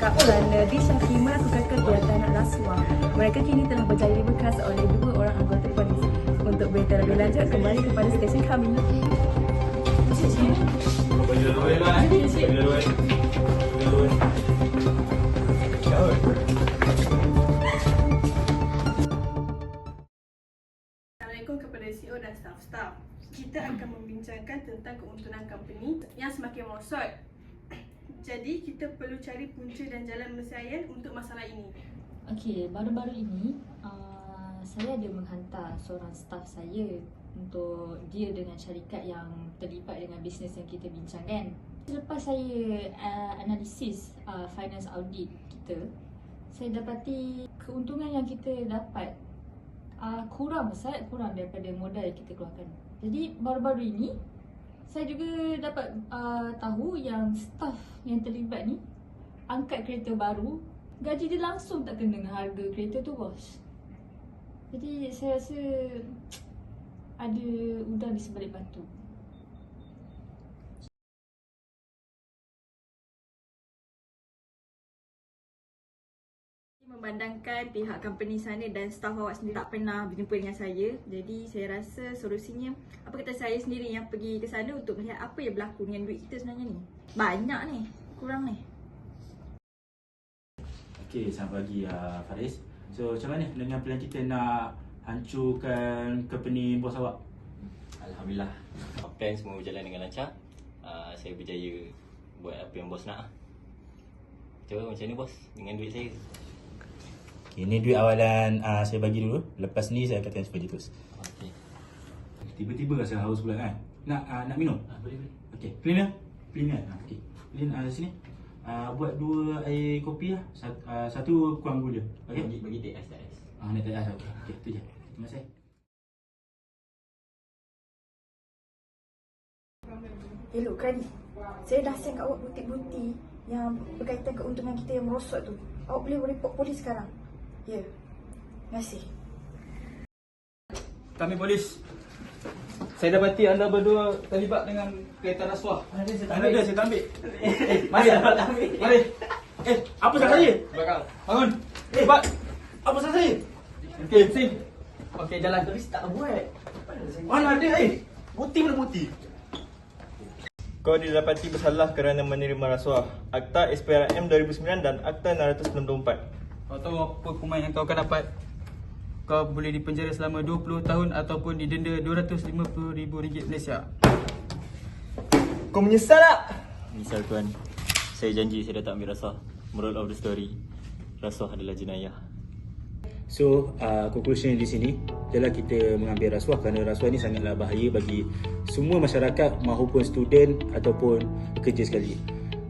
kerana Dish dan Hima lakukan kegiatan rasuah. Mereka kini telah berjaya dibekas oleh dua orang anggota polis. Untuk berita lebih lanjut, kembali kepada stesen kami. Assalamualaikum kepada CEO dan staf-staf. Kita akan membincangkan tentang keuntungan company yang semakin merosot. Jadi kita perlu cari punca dan jalan penyelesaian untuk masalah ini. Okey, baru-baru ini uh, saya ada menghantar seorang staff saya untuk dia dengan syarikat yang terlibat dengan bisnes yang kita bincangkan. Selepas saya uh, analisis uh, finance audit kita, saya dapati keuntungan yang kita dapat uh, kurang, sangat kurang daripada modal yang kita keluarkan. Jadi baru-baru ini saya juga dapat uh, tahu yang staff yang terlibat ni angkat kereta baru gaji dia langsung tak kena dengan harga kereta tu bos. Jadi saya rasa ada udang di sebalik batu. Memandangkan pihak company sana dan staf awak sendiri tak pernah berjumpa dengan saya. Jadi saya rasa solusinya Apa kata saya sendiri yang pergi ke sana untuk melihat apa yang berlaku dengan duit kita sebenarnya ni? Banyak ni, kurang ni. Okey, selamat pagi uh, Faris. So, macam mana dengan plan kita nak hancurkan company bos awak? Alhamdulillah. Plan semua berjalan dengan lancar. Uh, Saya berjaya buat apa yang bos nak. Cuba macam ni bos? Dengan duit saya Okay, ini duit awalan uh, saya bagi dulu. Lepas ni saya akan transfer dia terus. Okey Tiba-tiba rasa haus pula kan? Nak uh, nak minum? ah, Boleh boleh Okey, cleaner. Cleaner. Uh, Okey. Clean uh, sini. Uh, buat dua air kopi lah. Satu, uh, satu kurang gula. Bagi, Okey? bagi take ais tak ais Ah, nak tak ada. Okey, okay, tu je. Terima kasih. Hello, Kradi. Saya dah send kat awak bukti-bukti yang berkaitan keuntungan kita yang merosot tu. Awak boleh report polis sekarang. Ya. Terima kasih. Kami polis. Saya dapati anda berdua terlibat dengan kereta rasuah. Ada saya tak ambil. Ada saya tak ambil. Eh, mari dapat ambil. Mari. Eh, apa salah saya? Belakang. Bangun. Eh, Pak. Apa salah saya? Okey, sini. Okey, jalan. Tapi tak buat. Mana ada eh? Bukti mana bukti? Kau didapati bersalah kerana menerima rasuah. Akta SPRM 2009 dan Akta 694. Kau tahu apa hukuman yang kau akan dapat? Kau boleh dipenjara selama 20 tahun ataupun didenda RM250,000 Malaysia. Kau menyesal tak? Misal tuan Saya janji saya dah tak ambil rasuah Moral of the story Rasuah adalah jenayah So, uh, conclusion di sini ialah kita mengambil rasuah kerana rasuah ini sangatlah bahaya bagi semua masyarakat maupun student ataupun pekerja sekali.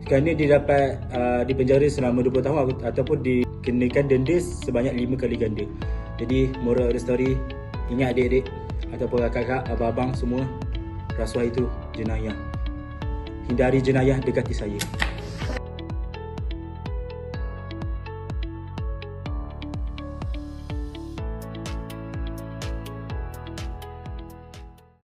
Kerana dia dapat uh, dipenjara selama 20 tahun atau- ataupun dikenakan denda sebanyak 5 kali ganda. Jadi, moral of the story, ingat adik-adik ataupun kakak-kakak, abang-abang semua, rasuah itu jenayah. Hindari jenayah dekati saya.